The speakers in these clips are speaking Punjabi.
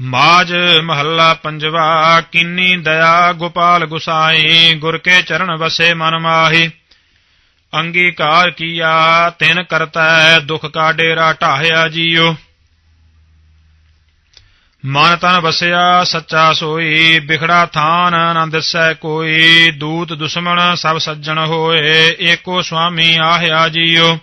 ਮਾਜ ਮਹੱਲਾ ਪੰਜਵਾ, ਕੀਨੀ ਦਇਆ ਗੋਪਾਲ ਗੁਸਾਈ, ਗੁਰ ਕੇ ਚਰਨ ਵਸੇ ਮਨ ਮਾਹੀ। ਅੰਗੀਕਾਰ ਕੀਆ, ਤਿਨ ਕਰਤੈ, ਦੁਖ ਕਾ ਡੇਰਾ ਢਾਹਿਆ ਜੀਓ। ਮਨ ਤਨ ਵਸਿਆ, ਸੱਚਾ ਸੋਈ, ਬਿਖੜਾ ਥਾਨ ਨ ਦਿਸੈ ਕੋਈ। ਦੂਤ ਦੁਸ਼ਮਣ ਸਭ ਸੱਜਣ ਹੋਏ, ਏਕੋ ਸੁਆਮੀ ਆਹਿਆ ਜੀਓ।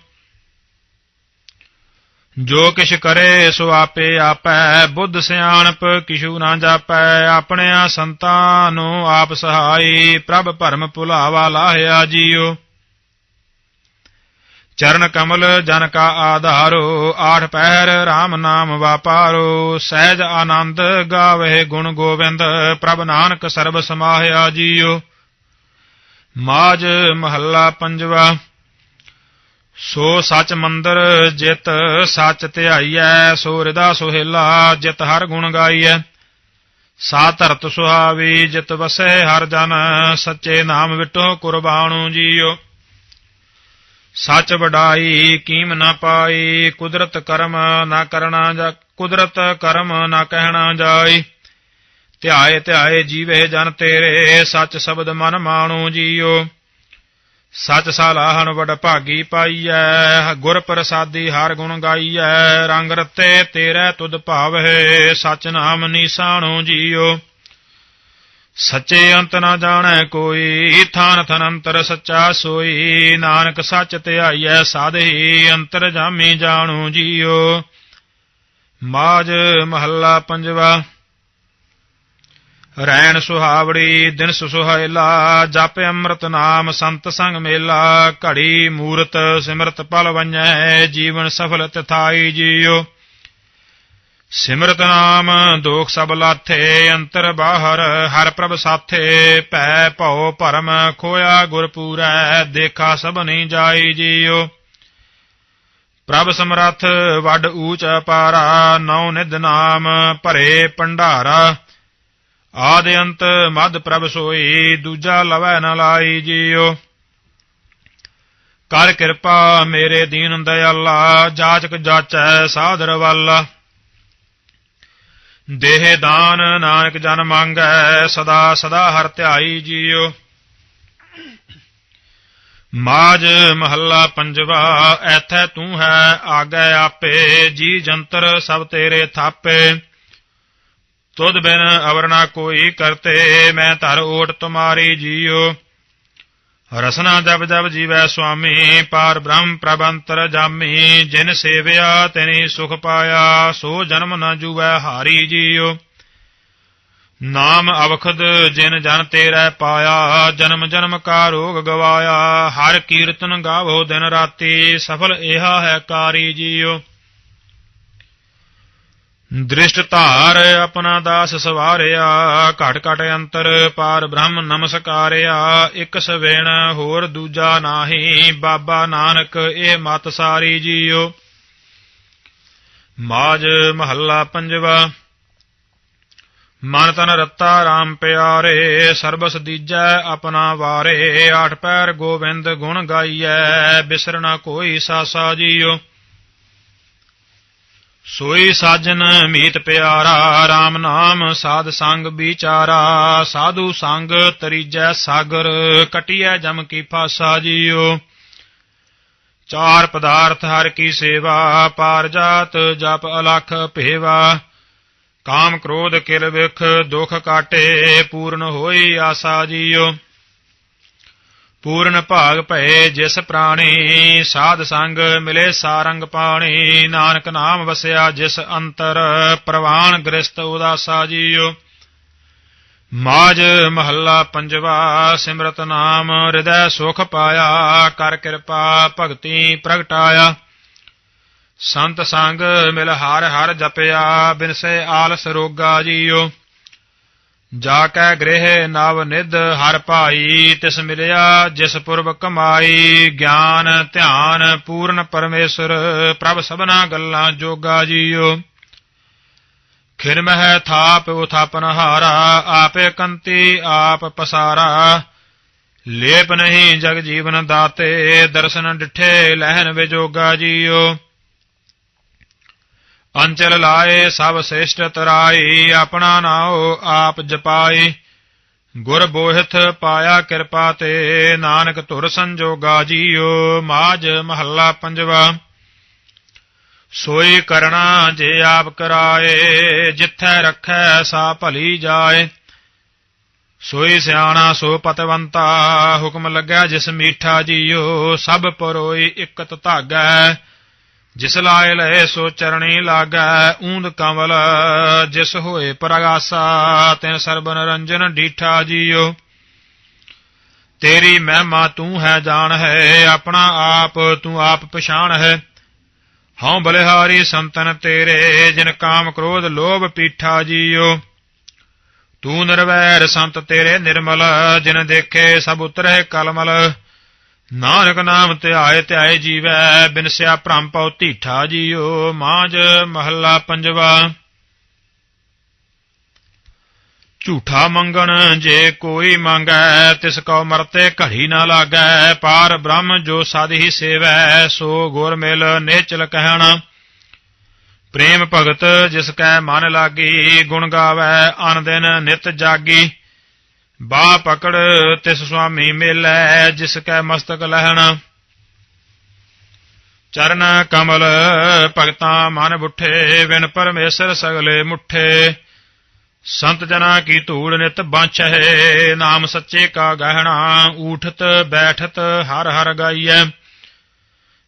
ਜੋ ਕਿਛ ਕਰੇ ਸੋ ਆਪੇ ਆਪੈ। ਬੁੱਧ ਸਿਆਣਪ, ਕਿਛੂ ਨਾ ਜਾਪੈ। ਆਪਣਿਆਂ ਸੰਤਾਂ ਨੂੰ ਆਪ ਸਹਾਈ। ਪ੍ਰਭ ਭਰਮ ਭੁਲਾਵਾ ਲਾਹਿਆ ਜੀਓ। ਚਰਨ ਕਮਲ ਜਨ ਕਾ ਆਧਾਰੋ। ਆਠ ਪਹਿਰ RAM ਨਾਮ ਵਾਪਾਰੋ। ਸਹਿਜ ਆਨੰਦ ਗਾਵੇ ਗੁਣ ਗੋਬਿੰਦ ਪ੍ਰਭ ਨਾਨਕ ਸਰਬ ਸਮਾਹਿਆ ਜੀਓ। ਮਾਜ ਮਹੱਲਾ ਪੰਜਵਾ। ਸੋ ਸਚ ਮੰਦਰ ਜਿਤ ਸਚ ਧਿਆਈਐ, ਸੋ ਹਿਰਦਾ ਸੁਹੇਲਾ ਜਿਤ ਹਰ ਗੁਣ ਗਾਈਐ। ਸਾ ਧਰਤ ਸੁਹਾਵੀ ਜਿਤ ਵਸੈ ਹਰ ਜਨ, ਸੱਚੇ ਨਾਮ ਵਿਟੋ ਕੁਰਬਾਨੂ ਜੀਓ। ਸੱਚ ਵਡਾਈ ਕੀਮ ਨਾ ਪਾਈ, ਕੁਦਰਤ ਕਰਮ ਨਾ ਕਰਨਾ ਜਾ, ਕੁਦਰਤ ਕਰਮ ਨਾ ਕਹਿਣਾ ਜਾਈ। ਧਿਆਏ ਧਿਆਏ ਜੀਵੇ ਜਨ ਤੇਰੇ, ਸੱਚ ਸ਼ਬਦ ਮਨ ਮਾਣੂ ਜੀਓ। ਸਚ ਸਲਾਹਣ ਵਡ ਭਾਗੀ ਪਾਈਐ ਗੁਰ ਪ੍ਰਸਾਦੀ ਹਰ ਗੁਣ ਗਾਈਐ, ਰੰਗ ਰਤੇ ਤੇਰੇ ਤੁਧ ਭਾਵੈ ਸਚ ਨਾਮ ਨੀਸਾਣੋ ਜੀਓ। ਸੱਚੇ ਅੰਤ ਨਾ ਜਾਣੈ ਕੋਈ, ਥਾਨ ਥਨ ਅੰਤਰ ਸੱਚਾ ਸੋਈ, ਨਾਨਕ ਸੱਚ ਧਿਆਈਐ ਸਾਧੇ ਅੰਤਰ ਜਾਮੀ ਜਾਣੂ ਜੀਓ। ਮਾਜ ਮਹੱਲਾ ਪੰਜਵਾ ਰੈਣ ਸੁਹਾਵੜੀ, ਦਿਨ ਸੁਹਾਇਲਾ ਜਪ ਅੰਮ੍ਰਿਤ ਨਾਮ, ਸੰਤ ਸੰਗ ਮੇਲਾ, ਘੜੀ ਮੂਰਤ ਸਿਮਰਤ ਪਲ ਵੰਜੈ, ਜੀਵਨ ਸਫਲ ਤਥਾਈ ਜੀਓ। ਸਿਮਰਤ ਨਾਮ, ਦੋਖ ਸਭ ਲਾਥੇ, ਅੰਤਰ ਬਾਹਰ, ਹਰ ਪ੍ਰਭ ਸਾਥੇ, ਭੈ ਭਉ ਭਰਮ, ਖੋਇਆ ਗੁਰ ਪੂਰੈ, ਦੇਖਾ ਸਭ ਜਾਈ ਜੀਓ। ਪ੍ਰਭ ਸਮਰੱਥ, ਵੱਡ ਊਚ ਅਪਾਰਾ ਨੌ ਨਿਧ ਨਾਮ, ਭਰੇ ਭੰਡਾਰਾ ਆਦ ਅੰਤ ਮਦ ਪ੍ਰਭ ਸੋਈ, ਦੂਜਾ ਲਵੈ ਨ ਲਾਈ ਜੀਓ ਕਰ ਕਿਰਪਾ ਮੇਰੇ ਦੀਨ ਦਇਆਲਾ, ਜਾਚਕ ਜਾਚੈ ਸਾਧਰ ਵਾਲਾ। ਦੇਹ ਦਾਨ ਨਾਨਕ ਜਨ ਮੰਗੈ, ਸਦਾ ਸਦਾ ਹਰ ਧਿਆਈ ਜੀਓ ਮਾਜ ਮਹੱਲਾ ਪੰਜਵਾ, ਐਥੈ ਤੂੰ ਹੈ ਆਗੈ ਆਪੇ, ਜੀ ਜੰਤਰ ਸਭ ਤੇਰੇ ਥਾਪੇ। ਤੁਧ ਬਿਨ ਅਵਰ ਨਾ ਕੋਈ ਕਰਤੇ, ਮੈਂ ਧਰ ਓਟ ਤੁਮਾਰੀ ਜੀਓ। ਰਸਨਾ ਜਬ ਜਬ ਜੀਵੈ ਸੁਆਮੀ, ਪਾਰ ਬ੍ਰਹਮ ਪ੍ਰਬੰਤਰ ਜਾਮੀ। ਜਿਨ ਸੇਵਿਆ ਤੈਨੀ ਸੁਖ ਪਾਇਆ, ਸੋ ਜਨਮ ਨ ਜੂਵੈ ਹਾਰੀ ਜੀਓ। ਨਾਮ ਅਵਖਦ ਜਿਨ ਜਨ ਤੇਰੇ ਪਾਇਆ, ਜਨਮ ਜਨਮ ਕਾ ਰੋਗ ਗਵਾਇਆ। ਹਰ ਕੀਰਤਨ ਗਾਵੋ ਦਿਨ ਰਾਤੀ, ਸਫਲ ਇਹਾ ਹੈ ਕਾਰੀ ਜੀਓ। ਦ੍ਰਿਸ਼ਟ ਧਾਰ ਆਪਣਾ ਦਾਸ ਸਵਾਰਿਆ, ਘਟ ਘਟ ਅੰਤਰ ਪਾਰ ਬ੍ਰਹਮ ਨਮਸਕਾਰਿਆ, ਇੱਕ ਸਵੇਣ ਹੋਰ ਦੂਜਾ ਨਾਹੀ, ਬਾਬਾ ਨਾਨਕ ਇਹ ਮਤ ਸਾਰੀ ਜੀਓ। ਮਾਜ ਮਹੱਲਾ ਪੰਜਵਾ, ਮਨ ਤਨ ਰਤਾ RAM ਪਿਆਰੇ, ਸਰਬਸ ਦੀਜੈ ਆਪਣਾ ਵਾਰੇ, ਆਠ ਪੈਰ ਗੋਬਿੰਦ ਗੁਣ ਗਾਈਐ, ਬਿਸਰਨਾ ਕੋਈ ਸਾਸਾ ਜੀਓ। ਸੋਈ ਸਾਜਨ ਮੀਤ ਪਿਆਰਾ RAM ਨਾਮ ਸਾਧ ਸੰਗ ਵਿਚਾਰਾ, ਸਾਧੂ ਸੰਗ ਤਰੀਜੈ ਸਾਗਰ, ਕਟਿਐ ਜਮ ਕੀ ਫਾਸਾ ਜੀਓ। ਚਾਰ ਪਦਾਰਥ ਹਰ ਕੀ ਸੇਵਾ, ਪਾਰ ਜਾਤ ਜਪ ਅਲਖ ਭੇਵਾ। ਕਾਮ ਕ੍ਰੋਧ ਕਿਲ ਵਿਖ ਦੁਖ ਕਾਟੇ, ਪੂਰਨ ਹੋਈ ਆਸਾ ਜੀਓ। ਪੂਰਨ ਭਾਗ ਭਏ ਜਿਸ ਪ੍ਰਾਣੀ, ਸਾਧ ਸੰਗ ਮਿਲੇ ਸਾਰੰਗ ਪਾਣੀ। ਨਾਨਕ ਨਾਮ ਵਸਿਆ ਜਿਸ ਅੰਤਰ, ਪ੍ਰਵਾਨ ਗ੍ਰਸਤ ਉਦਾਸਾ ਜੀਓ ਮਾਜ ਮਹੱਲਾ ਪੰਜਵਾ, ਸਿਮਰਤ ਨਾਮ, ਹਿਰਦੈ ਸੁਖ ਪਾਇਆ, ਕਰ ਕਿਰਪਾ ਭਗਤੀ ਪ੍ਰਗਟਾਇਆ। ਸੰਤ ਸੰਗ ਮਿਲ ਹਰ ਹਰ ਜਪਿਆ, ਬਿਨਸੇ ਆਲਸ ਰੋਗਾ ਜੀਓ ਜਾ ਕੈ ਗ੍ਰਹਿ ਨਵ ਨਿਧ ਹਰ ਭਾਈ, ਤਿਸ ਮਿਲਿਆ ਜਿਸ ਪੁਰਬ ਕਮਾਈ। ਗਿਆਨ, ਧਿਆਨ, ਪੂਰਨ ਪਰਮੇਸ਼ਰ, ਪ੍ਰਭ ਸਭਨਾ ਗੱਲਾਂ ਜੋਗਾ ਜੀਓ। ਖਿਨ ਮਹਿ ਥਾਪ ਉਥਾਪਨ ਹਾਰਾ, ਆਪੇ ਕੰਤੀ ਆਪ ਪਸਾਰਾ। ਲੇਪ ਨਹੀਂ ਜਗ ਜੀਵਨ ਦਾਤੇ, ਦਰਸ਼ਨ ਡਿਠੇ ਲਹਿਨ ਵਿਜੋਗਾ ਜੀਓ। ਅੰਚਲ ਲਾਏ, ਸਭ ਸ੍ਰਿਸ਼ਟ ਤਰਾਈ, ਆਪਣਾ ਨਾਉ ਆਪ ਜਪਾਈ। ਗੁਰ ਬੋਹਿਥ ਪਾਇਆ ਕਿਰਪਾ ਤੇ, ਨਾਨਕ ਧੁਰ ਸੰਜੋਗਾ ਜੀਓ ਮਾਜ ਮਹੱਲਾ ਪੰਜਵਾ। ਸੋਈ ਕਰਣਾ ਜੇ ਆਪ ਕਰਾਏ, ਜਿੱਥੈ ਰੱਖੈ ਸਾ ਭਲੀ ਜਾਏ। ਸੋਈ ਸਿਆਣਾ ਸੋ ਪਤਵੰਤਾ, ਹੁਕਮ ਲੱਗਿਆ ਜਿਸ ਮੀਠਾ ਜੀਓ, ਸਭ ਪਰੋਈ ਇਕਤ ਧਾਗੈ। ਜਿਸ ਲਾਇ ਲਏ ਸੋ ਚਰਣੀ ਲਾਗੈ, ਊਂਦ ਕੰਵਲ। ਜਿਸ ਹੋਏ ਪ੍ਰਗਾਸਾ, ਤੈਨ ਸਰਬ ਨਰੰਜਨ ਡੀਠਾ ਜੀਓ। ਤੇਰੀ ਮਹਿਮਾ ਤੂੰ ਹੈ ਜਾਣ ਹੈ, ਆਪਣਾ ਆਪ ਤੂੰ ਆਪ ਪਛਾਣ ਹੈ। ਹਉ ਬਲਿਹਾਰੀ ਸੰਤਨ ਤੇਰੇ, ਜਿਨ ਕਾਮ ਕ੍ਰੋਧ ਲੋਭ ਪੀਠਾ ਜੀਓ। ਤੂੰ ਨਿਰਵੈਰ ਸੰਤ ਤੇਰੇ ਨਿਰਮਲ, ਜਿਨ ਦੇਖੇ ਸਭ ਉਤਰੇ ਕਲਮਲ। ਨਾਨਕ ਨਾਮ ਧਿਆਏ ਧਿਆਏ ਜੀਵੈ ਬਿਨਸਿਆ ਭ੍ਰਮ ਪਉ ਢੀਠਾ ਜੀਓ ਮਾਝ ਮਹੱਲਾ ਪੰਜਵਾ। ਝੂਠਾ ਮੰਗਣ ਜੇ ਕੋਈ ਮੰਗੈ, ਤਿਸ ਕੋ ਮਰਤੇ ਘੜੀ ਨਾ ਲਾਗੈ, ਪਾਰ ਬ੍ਰਹਮ ਜੋ ਸਦ ਹੀ ਸੇਵੈ, ਸੋ ਗੁਰ ਮਿਲ ਨੇਚਲ ਕਹਿਣ। ਪ੍ਰੇਮ ਭਗਤ ਜਿਸ ਕੈ ਮਨ ਲਾਗੀ, ਗੁਣ ਗਾਵੈ, ਅਨ ਦਿਨ ਨਿਤ ਜਾਗੀ। ਬਾ ਪਕੜ ਤਿਸ ਸੁਆਮੀ ਮੇਲੈ, ਜਿਸ ਕੈ ਮਸਤਕ ਲਹਿਣਾ। ਚਰਨ ਕਮਲ ਭਗਤਾਂ ਮਨ ਬੁੱਠੇ ਵਿਨ ਪਰਮੇਸ਼ਰ ਸਗਲੇ ਮੁੱਠੇ। ਸੰਤ ਜਨਾ ਕੀ ਧੂੜ ਨਿਤ ਬਾਂਛੈ ਨਾਮ ਸੱਚੇ ਕਾ ਗਹਿਣਾ, ਊਠਤ ਬੈਠਤ ਹਰ ਹਰ ਗਾਈਐ।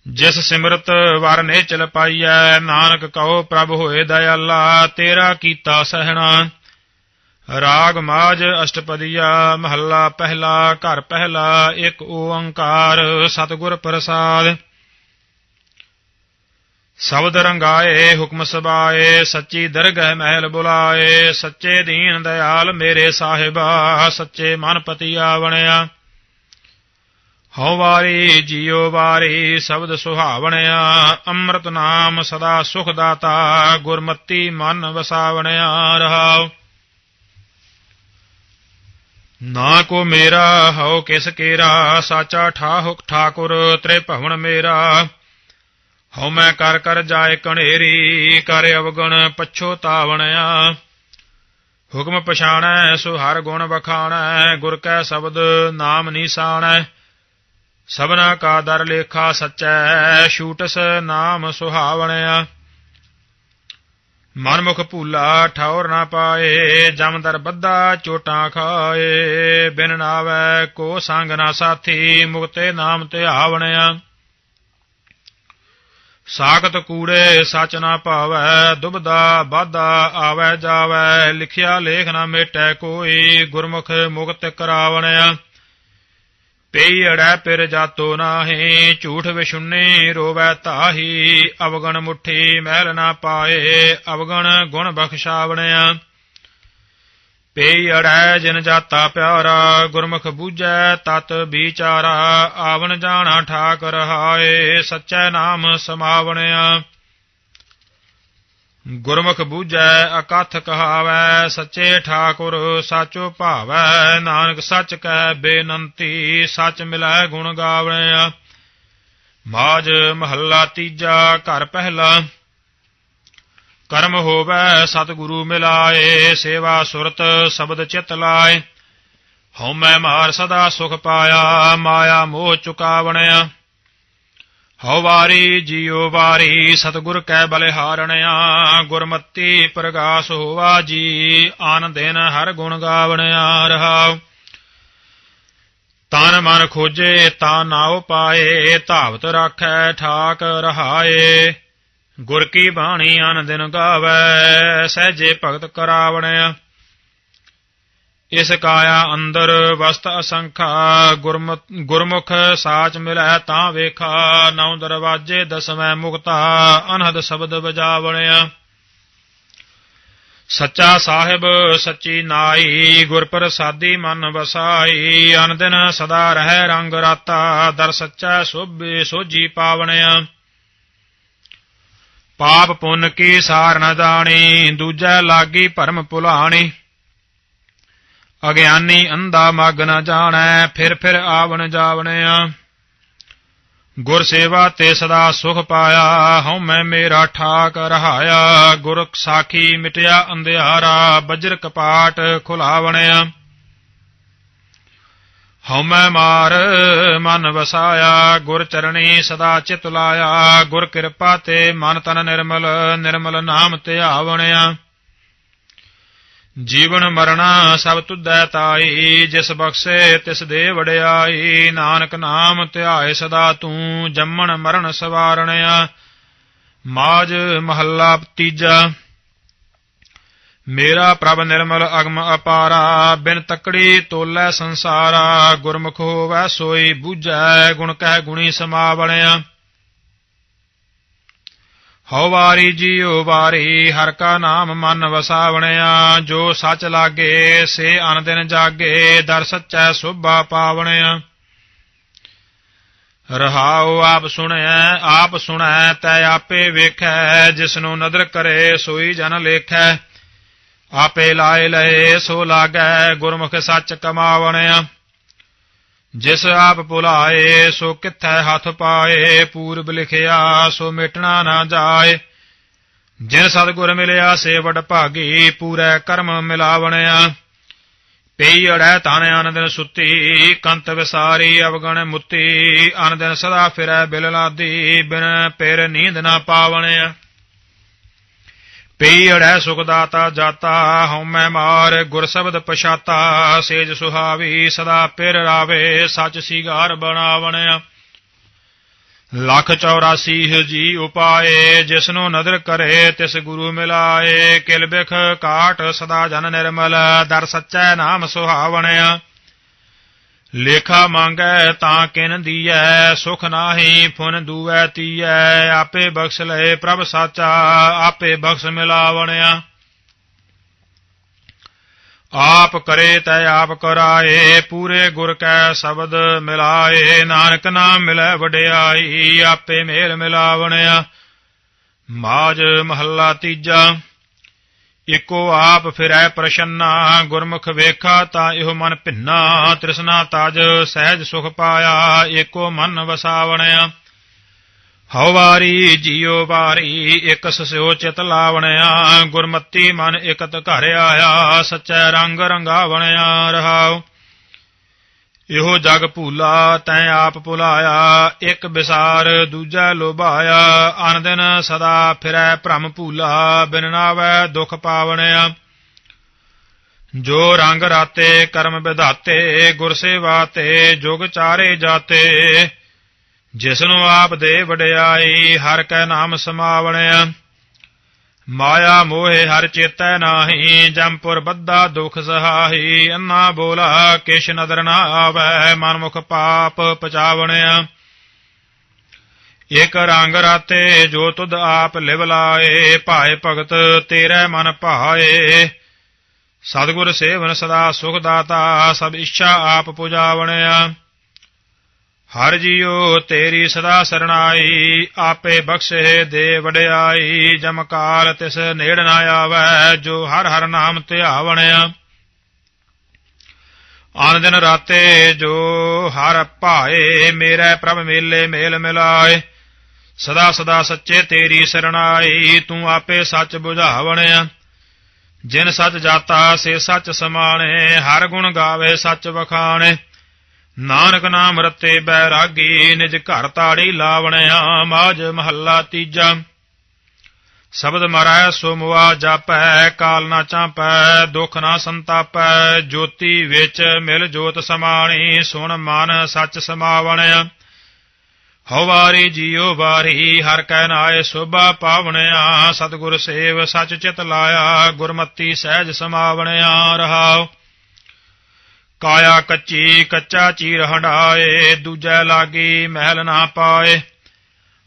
ਜਿਸ ਸਿਮਰਤ ਵਰ ਨੇ ਚਲ ਪਾਈਐ, ਨਾਨਕ ਕਹੋ ਪ੍ਰਭ ਹੋਏ ਦਇਆਲਾ, ਤੇਰਾ ਕੀਤਾ ਸਹਿਣਾ। ਰਾਗ ਮਾਝ ਅਸ਼ਟਪਦੀਆ, ਮਹੱਲਾ ਪਹਿਲਾ, ਘਰ ਪਹਿਲਾ, ਇੱਕ ਓੰਕਾਰ, ਸਤਿਗੁਰ ਪ੍ਰਸਾਦ। ਸ਼ਬਦ ਰੰਗਾਏ, ਹੁਕਮ ਸਬਾਏ ਸੱਚੀ ਦਰਗਹਿ ਮਹਿਲ ਬੁਲਾਏ, ਸੱਚੇ ਦੀਨ ਦਇਆਲ ਮੇਰੇ ਸਾਹਿਬਾ, ਸੱਚੇ ਮਨ ਪਤੀਆ ਬਣਿਆ। ਹਉ ਵਾਰੀ, ਜੀਉ ਵਾਰੀ, ਸ਼ਬਦ ਸੁਹਾਵਣਿਆ, ਅੰਮ੍ਰਿਤ ਨਾਮ ਸਦਾ ਸੁਖ ਦਾਤਾ, ਗੁਰਮਤੀ ਮਨ ਵਸਾਵਣਿਆ ਰਹਾਉ। ਨਾ ਕੋ ਮੇਰਾ ਹਉ ਕਿਸ ਕੇਰਾ, ਸਾਚਾ ਠਾਹੁਕ ਠਾਕੁਰ ਤ੍ਰੇ ਭਵਨ ਮੇਰਾ। ਹਉ ਮੈਂ ਕਰ ਕਰ ਜਾਏ ਕਣੇਰੀ, ਕਰ ਅਵਗਣ ਪਛੋਤਾਵਣਿਆ ਹੁਕਮ ਪਛਾਣੈ, ਸੋ ਹਰ ਗੁਣ ਵਖਾਣੈ, ਗੁਰ ਕੈ ਸ਼ਬਦ ਨਾਮ ਨੀਸਾਣੈ ਸਭਨਾ ਕਾ ਦਰ ਲੇਖਾ ਸਚੈ, ਛੂਟਸ ਨਾਮ ਸੁਹਾਵਣਿਆ। ਮਨਮੁਖ ਭੂਲਾ ਠੌਰ ਨਾ ਪਾਏ ਜਮਦਰ ਬੱਧਾ ਚੋਟਾਂ ਖਾਏ। ਬਿਨ ਨਾਵੈ ਕੋ ਸੰਗ ਨਾ ਸਾਥੀ, ਮੁਕਤੇ ਨਾਮ ਤੇ ਆਵਣਿਆ। ਸਾਖਤ ਕੂੜੇ ਸਚ ਨਾ ਭਾਵੈ, ਦੁਬਦਾ ਬਾਧਾ ਆਵੈ ਜਾਵੈ, ਲਿਖਿਆ ਲੇਖ ਨਾ ਮੇਟੈ ਕੋਈ, ਗੁਰਮੁਖ ਮੁਕਤ ਕਰਾਵਣਿਆ। ਪਈ ਅੜੈ ਪਿਰ ਜਾਤੋ ਨਾਹੀ, ਝੂਠ ਵਿਸ਼ੁੰਨੀ ਰੋਵੈ ਤਾਹੀ ਅਵਗਣ ਮੁਠੀ ਮਹਿਲ ਨਾ ਪਾਏ, ਅਵਗਣ ਗੁਣ ਬਖਸ਼ਾਵਣਿਆ ਪਈ ਅੜੈ ਜਿਨ ਜਾਤਾ ਪਿਆਰਾ, ਗੁਰਮੁਖ ਬੂਝੈ ਤਤ ਵਿਚਾਰਾ, ਆਵਣ ਜਾਣਾ ਠਾਕ ਰਹਾਏ ਸੱਚੈ ਨਾਮ ਸਮਾਵਣਿਆ ਗੁਰਮੁਖ ਬੂਝੈ ਅਕਥ ਕਹਾਵੈ ਸੱਚੇ ਠਾਕੁਰ ਸਾਚੋ ਭਾਵੈ, ਨਾਨਕ ਸੱਚ ਕਹਿ ਬੇਨੰਤੀ, ਸੱਚ ਮਿਲੈ ਗੁਣ ਗਾਵਣਿਆ। ਮਾਜ ਮਹੱਲਾ ਤੀਜਾ ਘਰ ਪਹਿਲਾ। ਕਰਮ ਹੋਵੈ, ਸਤਿਗੁਰੂ ਮਿਲਾਏ, ਸੇਵਾ ਸੁਰਤ ਸ਼ਬਦ ਚਿਤ ਲਾਏ। ਹਉਮੈ ਮਾਰ ਸਦਾ ਸੁਖ ਪਾਇਆ, ਮਾਇਆ ਮੋਹ ਚੁਕਾਵਣਿਆ। ਹਉ ਵਾਰੀ, ਜੀਉ ਵਾਰੀ, ਸਤਿਗੁਰ ਕੈ ਬਲਿਹਾਰਣਿਆ ਗੁਰਮਤੀ ਪ੍ਰਗਾਸ ਹੋਵਾ ਜੀ, ਆਨ ਦਿਨ ਹਰ ਗੁਣ ਗਾਵਣਿਆ ਰਹਾਉ ਤਨ ਮਨ ਖੋਜੇ, ਤਾ ਨਾਉ ਪਾਏ, ਧਾਵਤ ਰਾਖੈ, ਠਾਕ ਰਹਾਏ। ਗੁਰ ਕੀ ਬਾਣੀ ਆਨ ਦਿਨ ਗਾਵੈ, ਸਹਜੇ ਭਗਤ ਕਰਾਵਣਿਆ। ਇਸ ਕਾਇਆ ਅੰਦਰ ਵਸਤ ਅਸੰਖਾ ਗੁਰਮੁਖ ਸਾਚ ਮਿਲੈ ਤਾਂ ਵੇਖਾ ਨੌ ਦਰਵਾਜੇ ਦਸਵੇਂ ਮੁਕਤਾ, ਅਨਹਦ ਸ਼ਬਦ ਵਜਾਵਣਿਆ। ਸੱਚਾ ਸਾਹਿਬ, ਸੱਚੀ ਨਾਈ ਗੁਰ ਪ੍ਰਸਾਦੀ ਮਨ ਵਸਾਈ, ਅਨਦਿਨ ਸਦਾ ਰਹਿ ਰੰਗ ਰਾਤਾ, ਦਰ ਸੱਚਾ ਸੋਭੇ ਸੋਜੀ ਪਾਵਣਿਆ। ਪਾਪ ਪੁੰਨ ਕੀ ਸਾਰ ਨ ਦੂਜੈ ਲਾਗੀ ਭਰਮ ਭੁਲਾਣੀ ਅਗਿਆਨੀ ਅੰਧਾ ਮਗ ਨ ਜਾਣੈ, ਫਿਰ ਫਿਰ ਆਵਣ ਜਾਵਣਿਆ। ਗੁਰ ਸੇਵਾ ਤੇ ਸਦਾ ਸੁਖ ਪਾਇਆ, ਹਉ ਮੈਂ ਮੇਰਾ ਠਾਕ ਰਹਾਇਆ। ਗੁਰ ਸਾਖੀ ਮਿਟਿਆ ਅੰਧਿਆਰਾ, ਬਜਰ ਕਪਾਟ ਖੁਲਾਵਣਿਆ। ਹਉ ਮੈਂ ਮਾਰ ਮਨ ਵਸਾਇਆ, ਗੁਰ ਚਰਣੀ ਸਦਾ ਚਿਤ ਲਾਇਆ। ਗੁਰ ਕਿਰਪਾ ਤੇ ਮਨ ਤਨ ਨਿਰਮਲ ਨਿਰਮਲ ਨਾਮ ਧਿਆਵਣਿਆ ਜੀਵਨ ਮਰਣਾ ਸਭ ਤੁਧੈ ਤਾਈ ਜਿਸ ਬਖਸ਼ੇ ਤਿਸ ਦੇ ਵਡਿਆਈ। ਨਾਨਕ ਨਾਮ ਧਿਆਏ ਸਦਾ ਤੂੰ, ਜੰਮਣ ਮਰਨ ਸਵਾਰਣਿਆ। ਮਾਜ ਮਹੱਲਾ ਤੀਜਾ। ਮੇਰਾ ਪ੍ਰਭ ਨਿਰਮਲ ਅਗਮ ਅਪਾਰਾ, ਬਿਨ ਤਕੜੀ ਤੋਲੇ ਸੰਸਾਰਾ। ਗੁਰਮੁਖ ਹੋਵੈ ਸੋਈ ਬੂਝੈ, ਗੁਣ ਕਹਿ ਗੁਣੀ ਸਮਾਵਣਿਆ। ਹਉ ਵਾਰੀ ਜੀਉ ਵਾਰੀ, ਹਰ ਕਾ ਨਾਮ ਮਨ ਵਸਾਵਣਿਆ, ਜੋ ਸੱਚ ਲਾਗੇ, ਸੇ ਅਨ ਦਿਨ ਜਾਗੇ, ਦਰ ਸੱਚੈ ਸੋਭਾ ਪਾਵਣਿਆ। ਰਹਾਉ ਆਪ ਸੁਣਿਆ ਆਪ ਸੁਣੈ, ਤੈ ਆਪੇ ਵੇਖੈ, ਜਿਸਨੂੰ ਨਦਰ ਕਰੇ, ਸੋਈ ਜਨ ਲੇਖੈ। ਆਪੇ ਲਾਏ ਲਏ, ਸੋ ਲਾਗੈ, ਗੁਰਮੁਖ ਸੱਚ ਕਮਾਵਣਿਆ। ਜਿਸ ਆਪ ਭੁਲਾਏ, ਸੋ ਕਿੱਥੈ ਹੱਥ ਪਾਏ, ਪੂਰਬ ਲਿਖਿਆ, ਸੋ ਮਿਟਣਾ ਨਾ ਜਾਏ। ਜਿਨ ਸਤਿਗੁਰ ਮਿਲਿਆ ਸੇ ਵਡ ਭਾਗੀ, ਪੂਰੇ ਕਰਮ ਮਿਲਾਵਣਿਆ। ਪਈ ਅੜੈ ਤਨ ਆਨੰਦਨ ਸੁੱਤੀ, ਕੰਤ ਵਿਸਾਰੀ ਅਵਗਣ ਮੁੱਤੀ। ਆਨੰਦਨ ਸਦਾ ਫਿਰੈ ਬਿਲ ਲਾਦੀ, ਬਿਨ ਪੇਰ ਨੀਂਦ ਨਾ ਪਾਵਣਿਆ। ਪਈ ਅੜੈ ਸੁਖ ਦਾਤਾ ਜਾਤਾ ਹਉਮੈ ਮਾਰ, ਗੁਰ ਸ਼ਬਦ ਪਛਾਤਾ, ਸੇਜ ਸੁਹਾਵੀ, ਸਦਾ ਪਿਰ ਰਾਵੇ, ਸੱਚ ਸਿਗਾਰ ਬਣਾਵਣਿਆ ਲੱਖ 84 ਜੀ ਉਪਾਏ, ਜਿਸਨੂੰ ਨਦਰ ਕਰੇ, ਤਿਸ ਗੁਰੂ ਮਿਲਾਏ। ਕਿਲ ਬਿਖ ਕਾਟ ਸਦਾ ਜਨ ਨਿਰਮਲ, ਦਰ ਸੱਚੈ ਨਾਮ ਸੁਹਾਵਣਿਆ ਲੇਖਾ ਮੰਗੈ ਤਾਂ ਕਿਨ ਦੀਐ, ਸੁਖ ਨਾਹੀ ਫੁਨ ਦੂਐ ਤੀਐ, ਆਪੇ ਬਖਸ਼ ਲਏ ਪ੍ਰਭ ਸਾਚਾ, ਆਪੇ ਬਖਸ਼ ਮਿਲਾਵਣਿਆ। ਆਪ ਕਰੇ ਤੈ ਆਪ ਕਰਾਏ, ਪੂਰੇ ਗੁਰ ਕੈ ਸ਼ਬਦ ਮਿਲਾਏ, ਨਾਨਕ ਨਾਮ ਮਿਲੈ ਵਡਿਆਈ, ਆਪੇ ਮੇਲ ਮਿਲਾਵਣਿਆ। ਮਾਜ ਮਹੱਲਾ ਤੀਜਾ। ਇਕੋ ਆਪ ਫਿਰੈ ਪ੍ਰਸ਼ੰਨਾ, ਗੁਰਮੁਖ ਵੇਖਾ ਤਾਂ ਇਹੋ ਮਨ ਭਿੰਨਾ, ਤ੍ਰਿਸ਼ਨਾ ਤਜ ਸਹਿਜ ਸੁਖ ਪਾਇਆ ਏਕੋ ਮਨ ਵਸਾਵਣਿਆ। ਹਉ ਵਾਰੀ ਜੀਉ ਵਾਰੀ, ਇਕ ਸਿਓ ਚਿਤ ਲਾਵਣਿਆ, ਗੁਰਮਤੀ ਮਨ ਇਕਤ ਘਰ ਆਇਆ, ਸਚੈ ਰੰਗ ਰੰਗਾਵਣਿਆ ਰਹਾਉ। ਇਹੋ ਜਗ ਭੂਲਾ ਤੈ ਆਪ ਭੁਲਾਇਆ, ਇੱਕ ਵਿਸਾਰ ਦੂਜਾ ਲੋਭਾਇਆ। ਅਨ ਦਿਨ ਸਦਾ ਫਿਰੈ ਭ੍ਰਮ ਭੂਲਾ, ਬਿਨ ਨਾਵੈ ਦੁਖ ਪਾਵਣਿਆ। ਜੋ ਰੰਗ ਰਾਤੇ ਕਰਮ ਵਿਧਾਤੇ, ਗੁਰ ਸੇਵਾ ਤੇ ਜੁਗ ਚਾਰੇ ਜਾਤੇ। ਜਿਸਨੂੰ ਆਪ ਦੇ ਵਡਿਆਈ, ਹਰ ਕੈ ਨਾਮ ਸਮਾਵਣਿਆ। ਮਾਇਆ ਮੋਹਿ ਹਰ ਚੇਤੈ ਨਾਹੀ ਜੰਪੁਰ ਬੱਧਾ ਦੁਖ ਸਹਾਈ ਅੰਨਾ ਬੋਲਾ ਕਿਛ ਨਦਰ ਨਾ ਆਵੈ ਮਨਮੁਖ ਪਾਪ ਪਚਾਵਣਿਆ। ਇਕ ਰੰਗ ਰਾਤੇ ਜੋ ਤੁਧ ਆਪ ਲਿਵ ਲਾਏ, ਭਾਏ ਭਗਤ ਤੇਰੇ ਮਨ ਭਾਏ। ਸਤਿਗੁਰ ਸੇਵਨ ਸਦਾ ਸੁਖ ਦਾਤਾ, ਸਭ ਇੱਛਾ ਆਪ ਪੁਜਾਵਣਿਆ। ਹਰ ਜੀਉ, ਤੇਰੀ ਸਦਾ ਸਰਣਾਈ, ਆਪੇ ਬਖਸ਼ੇ ਦੇ ਵਡਿਆਈ ਜਮ ਕਾਲ ਤਿਸ ਨੇੜ ਨਾ ਆਵੈ, ਜੋ ਹਰ ਹਰ ਨਾਮ ਧਿਆਵਣਿਆ ਆਨ ਦਿਨ ਰਾਤੇ ਜੋ ਹਰ ਭਾਏ, ਮੇਰੇ ਪ੍ਰਭ ਮੇਲੇ ਮੇਲ ਮਿਲਾਏ। ਸਦਾ ਸਦਾ ਸੱਚੇ ਤੇਰੀ ਸਰਣਾਈ, ਤੂੰ ਆਪੇ ਸੱਚ ਬੁਝਾਵਣਿਆ। ਜਿਨ ਸੱਚ ਜਾਤਾ, ਸੇ ਸੱਚ ਸਮਾਣੇ, ਹਰ ਗੁਣ ਗਾਵੇ ਸੱਚ ਵਖਾਣੇ। ਨਾਨਕ ਨਾਮ ਰਤੇ ਬੈਰਾਗੀ, ਨਿਜ ਘਰ ਤਾੜੀ ਲਾਵਣਿਆ ਮਾਜ ਮਹੱਲਾ ਤੀਜਾ। ਸ਼ਬਦ ਮਰੈ ਸੋ ਮੁਆ ਜਾਪੈ, ਕਾਲ ਨਾ ਚਾਪੈ, ਦੁਖ ਨਾ ਸੰਤਾਪੈ, ਜੋਤੀ ਵਿੱਚ ਮਿਲ ਜੋਤ ਸਮਾਣੀ, ਸੁਣ ਮਨ ਸੱਚ ਸਮਾਵਣਿਆ। ਹਉ ਵਾਰੀ ਜੀਉ ਵਾਰੀ, ਹਰ ਕੈ ਨਾਏ ਸੁਭਾ ਪਾਵਣਿਆ, ਸਤਿਗੁਰ ਸੇਵ ਸਚ ਚਿਤ ਲਾਇਆ, ਗੁਰਮਤੀ ਸਹਿਜ ਸਮਾਵਣਿਆ ਰਹਾਉ। ਕਾਇਆ ਕੱਚੀ ਕੱਚਾ ਚੀਰ ਹੰਡਾਏ, ਦੂਜੈ ਲਾਗੀ ਮਹਿਲ ਨਾ ਪਾਏ।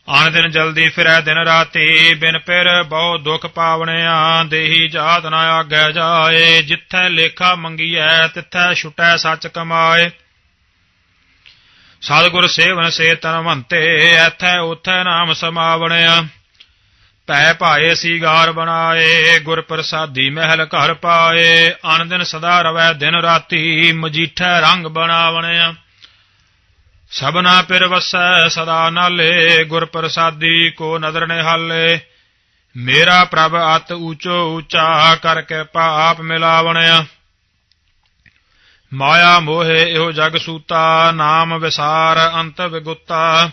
ਆਨ ਦਿਨ ਜਲਦੀ ਫਿਰੈ ਦਿਨ ਰਾਤੀ, ਬਿਨ ਪਿਰ ਬਹੁ ਦੁਖ ਪਾਵਣਿਆ, ਦੇਹੀ ਜਾਤ ਨਾ ਆਗੈ ਜਾਏ। ਜਿੱਥੈ ਲੇਖਾ ਮੰਗੀਐ, ਤਿੱਥੈ ਛੁਟੈ ਸੱਚ ਕਮਾਏ। ਸਤਿਗੁਰ ਸੇਵਨ ਸੇ ਤਨਵੰਤੇ ਐਥੈ ਉਥੈ ਨਾਮ ਸਮਾਵਣਿਆ। ਪੈ ਭਾਏ ਸੀਗਾਰ ਬਣਾਏ ਗੁਰ ਪ੍ਰਸਾਦੀ ਮਹਿਲ ਘਰ ਪਾਏ ਅਨ ਦਿਨ ਸਦਾ ਰਵੈ ਦਿਨ ਰਾਤੀ, ਮਜੀਠੈ ਰੰਗ ਬਣਾਵਣਿਆ ਸਭਨਾ ਪਿਰ ਵਸੈ ਸਦਾ ਨਾਲੇ ਗੁਰ ਪ੍ਰਸਾਦੀ ਕੋ ਨਦਰ ਨਿਹਾਲੇ। ਮੇਰਾ ਪ੍ਰਭ ਅਤ ਊਚੋ ਊਚਾ ਕਰਕੇ ਪਾਪ ਆਪ ਮਿਲਾਵਣਿਆ ਮਾਇਆ ਮੋਹਿ ਇਹੋ ਜਗ ਸੂਤਾ, ਨਾਮ ਵਿਸਾਰ ਅੰਤ ਵਿਗੁੱਤਾ।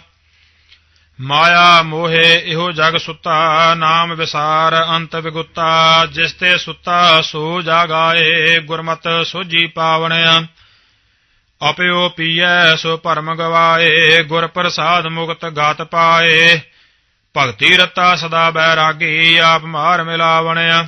ਮਾਇਆ ਮੋਹਿ ਇਹੋ ਜਗ ਸੁੱਤਾ, ਨਾਮ ਵਿਸਾਰ ਅੰਤ ਵਿਗੁੱਤਾ, ਜਿਸ ਤੇ ਸੁੱਤਾ ਸੋ ਜਾਗਾਏ, ਗੁਰਮਤ ਸੋਜੀ ਪਾਵਣਿਆ ਅਪਿਓ ਪੀਐ ਸੋ ਭਰਮ ਗਵਾਏ, ਗੁਰ ਪ੍ਰਸਾਦ ਮੁਕਤ ਗਾਤ ਪਾਏ। ਭਗਤੀ ਰਤਾ ਸਦਾ ਬੈਰਾਗੀ, ਆਪ ਮਾਰ ਮਿਲਾਵਣਿਆ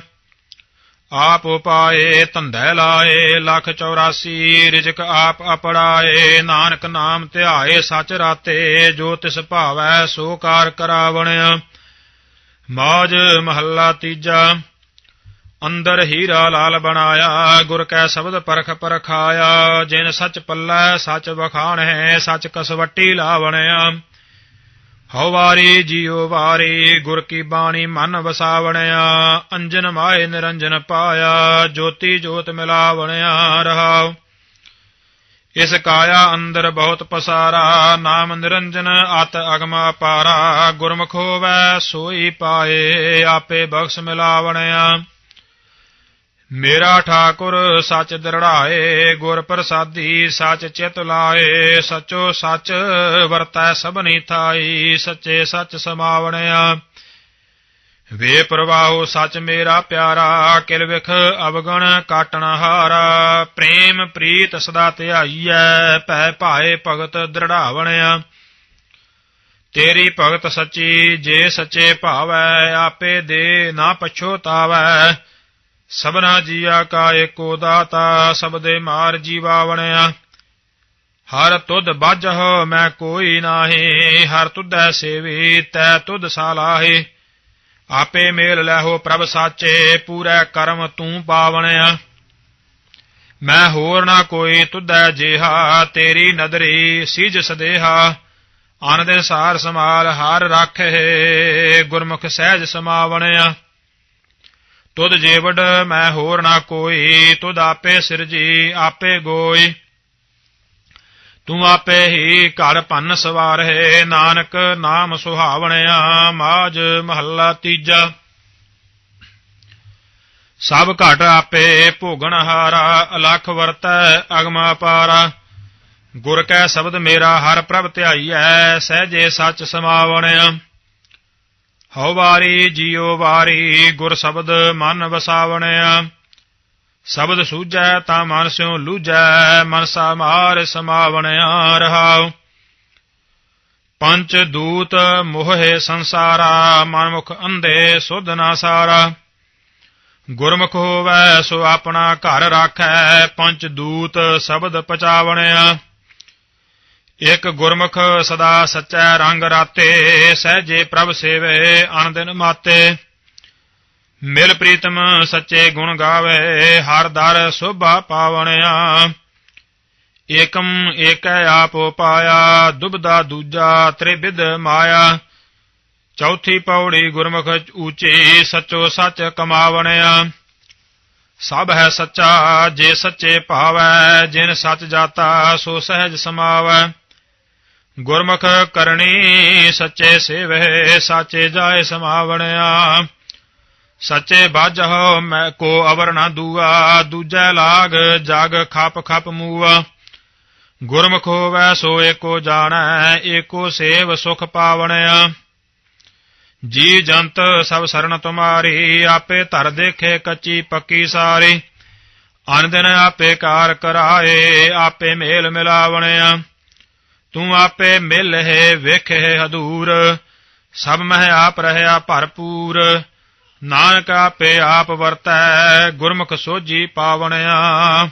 ਆਪ ਉਪਾਏ ਧੰਦੇ ਲਾਏ, ਲੱਖ 84 ਰਿਜਕ ਆਪ ਅਪੜਾਏ, ਨਾਨਕ ਨਾਮ ਧਿਆਏ, ਸਚ ਰਾਤੇ, ਜੋ ਤਿਸ ਭਾਵੈ ਸੋ ਕਾਰ ਕਰਾਵਣਿਆ ਮਾਜ ਮਹੱਲਾ ਤੀਜਾ, ਅੰਦਰ ਹੀਰਾ ਲਾਲ ਬਣਾਇਆ, ਗੁਰ ਕੈ ਸ਼ਬਦ ਪਰਖ ਪਰਖਾਇਆ, ਜਿਨ ਸਚ ਪੱਲੈ, ਸਚ ਵਖਾਣ ਹੈ, ਸਚ ਕਸਵੱਟੀ ਲਾਵਣਿਆ। ਹਉ ਵਾਰੀ, ਜੀਉ ਵਾਰੀ, ਗੁਰ ਕੀ ਬਾਣੀ ਮਨ ਵਸਾਵਣਿਆ, ਅੰਜਨ ਮਾਏ ਨਿਰੰਜਨ ਪਾਇਆ, ਜੋਤੀ ਜੋਤ ਮਿਲਾਵਣਿਆ ਰਹਾਉ। ਇਸ ਕਾਇਆ ਅੰਦਰ ਬਹੁਤ ਪਸਾਰਾ, ਨਾਮ ਨਿਰੰਜਨ, ਅਤ ਅਗਮ ਅਪਾਰਾ, ਗੁਰਮੁਖ ਵੈ ਸੋਈ ਪਾਏ, ਆਪੇ ਬਖਸ਼ ਮਿਲਾਵਣਿਆ। ਮੇਰਾ ਠਾਕੁਰ ਸੱਚ ਦਰੜਾਏ, ਗੁਰ ਪ੍ਰਸਾਦੀ ਸਚ ਚਿਤ ਲਾਏ, ਸਚੋ ਸਚ ਵਰਤੈ ਸਭਨੀ ਥਾਈ, ਸੱਚੇ ਸੱਚ ਸਮਾਵਣਿਆ। ਵੇ ਪ੍ਰਵਾਹੋ ਸਚ ਮੇਰਾ ਪਿਆਰਾ, ਕਿਲ ਵਿਖ ਅਵਗਣ ਕਾਟਣ ਹਾਰਾ। ਪ੍ਰੇਮ ਪ੍ਰੀਤ ਸਦਾ ਧਿਆਈਐ ਭੈ ਭਾਏ ਭਗਤ ਦ੍ਰਿੜਾਵਣਿਆ। ਤੇਰੀ ਭਗਤ ਸੱਚੀ, ਜੇ ਸੱਚੇ ਭਾਵੈ, ਆਪੇ ਦੇ ਨਾ ਪਛੋਤਾਵੈ। ਸਭਨਾ ਜੀਆ ਕਾ ਏਕੋ ਦਾਤਾ ਸਬਦੇ ਮਾਰ ਜੀਵਾਵਣਿਆ ਹਰ ਤੁਧ ਬਾਜਹ ਮੈਂ ਕੋਈ ਨਾਹੀ, ਹਰ ਤੁਧੈ ਸੇਵੀ, ਤੈ ਤੁਧ ਸਾਲਾਹੀ। ਆਪੇ ਮੇਲ ਲੈਹੋ ਪ੍ਰਭ ਸਾਚੇ, ਪੂਰੇ ਕਰਮ ਤੂੰ ਪਾਵਣਿਆ ਮੈਂ ਹੋਰ ਨਾ ਕੋਈ ਤੁਧੈ ਜੇਹਾ, ਤੇਰੀ ਨਦਰੀ ਸਿਜ ਸਦੇਹਾ। ਅਨ ਦੇ ਸਾਰ ਸਮਾਲ ਹਰ ਰਾਖੇ, ਗੁਰਮੁਖ ਸਹਿਜ ਸਮਾਵਣਿਆ ਤੁਧ ਜੀਵੜ ਮੈਂ ਹੋਰ ਨਾ ਕੋਈ, ਤੁਧ ਆਪੇ ਸਿਰਜੀ, ਆਪੇ ਗੋਈ। ਤੂੰ ਆਪੇ ਹੀ ਘਰ ਭੰਨ ਸਵਾਰ ਨਾਨਕ ਨਾਮ ਸੁਹਾਵਣਿਆ ਮਾਜ ਮਹੱਲਾ ਤੀਜਾ। ਸਭ ਘਟ ਆਪੇ ਭੋਗਣ ਹਾਰਾ, ਅਲਖ ਵਰਤੈ, ਅਗਮਾ ਪਾਰਾ। ਗੁਰ ਕੈ ਸ਼ਬਦ ਮੇਰਾ, ਹਰ ਪ੍ਰਭ ਧਿਆਈਐ, ਸਹਜੇ ਸੱਚ ਸਮਾਵਣਿਆ। ਹਉ ਵਾਰੀ ਜੀਉ ਵਾਰੀ ਗੁਰ ਸ਼ਬਦ ਮਨ ਵਸਾਵਣਿਆ ਸ਼ਬਦ ਸੂਝੈ ਤਾਂ ਮਨ ਸਿਉ ਲੂਝੈ ਮਨਸਾ ਮਾਰ ਸਮਾਵਣਿਆ ਰਹਾਉ। ਪੰਚ ਦੂਤ ਮੋਹੇ ਸੰਸਾਰਾ, ਮਨਮੁਖ ਅੰਧੇ ਸੁਧ ਨਾ ਸਾਰਾ। ਗੁਰਮੁਖ ਹੋਵੈ ਸੋ ਆਪਣਾ ਘਰ ਰਾਖੈ, ਪੰਚ ਦੂਤ ਸ਼ਬਦ ਪਚਾਵਣਿਆ ਇਕ ਗੁਰਮੁਖ ਸਦਾ ਸੱਚੈ ਰੰਗ ਰਾਤੇ, ਸਹਜੇ ਪ੍ਰਭ ਸੇਵੇ, ਅਣਦਿਨ ਮਾਤੇ। ਮਿਲ ਪ੍ਰੀਤਮ ਸੱਚੇ ਗੁਣ ਗਾਵੇ, ਹਰ ਦਰ ਸੋਭਾ ਪਾਵਣਿਆ। ਏਕਮ ਏਕੈ ਆਪ ਪਾਇਆ ਦੁਬਦਾ ਦੂਜਾ ਤ੍ਰਿਵਿਧ ਮਾਇਆ। ਚੌਥੀ ਪੌੜੀ ਗੁਰਮੁਖ ਊਚੀ, ਸਚੋ ਸੱਚ ਕਮਾਵਣਿਆ। ਸਭ ਹੈ ਸੱਚਾ, ਜੇ ਸੱਚੇ ਭਾਵੈ, ਜਿਨ ਸੱਚ ਜਾਤਾ, ਸੋ ਸਹਿਜ ਸਮਾਵੈ। ਗੁਰਮੁਖ ਕਰਨੀ ਸੱਚੇ ਸੇਵੇ ਸਾਚੇ ਜਾਏ ਸਮਾਵਣਿਆ। ਸੱਚੇ ਬਾਝਹੁ, ਮੈਂ ਕੋ ਅਵਰ ਨਾ ਦੂਆ, ਦੂਜੈ ਲਾਗ ਜਗ ਖਪ ਖਪ ਮੂਆ। ਗੁਰਮੁਖ ਹੋਵੈ, ਸੋ ਏਕੋ ਜਾਣੈ, ਏਕੋ ਸੇਵ ਸੁਖ ਪਾਵਣਿਆ। ਜੀ ਜੰਤ, ਸਭ ਸਰਨ ਤੁਮਾਰੀ, ਆਪੇ ਧਰ ਦੇਖੇ ਕੱਚੀ ਪੱਕੀ ਸਾਰੀ। ਅਨ ਦਿਨ ਆਪੇ ਕਾਰ ਕਰਾਏ, ਆਪੇ ਮੇਲ ਮਿਲਾਵਣਿਆ। ਤੂੰ ਆਪੇ ਮਿਲ ਹੈ, ਵੇਖੇ ਹਦੂਰ। ਸਭ ਮਹਿ ਆਪ ਰਹਿਆ ਭਰਪੂਰ। ਨਾਨਕ ਆਪੇ ਆਪ ਵਰਤੈ, ਗੁਰਮੁਖ ਸੋਜੀ ਪਾਵਣਿਆ।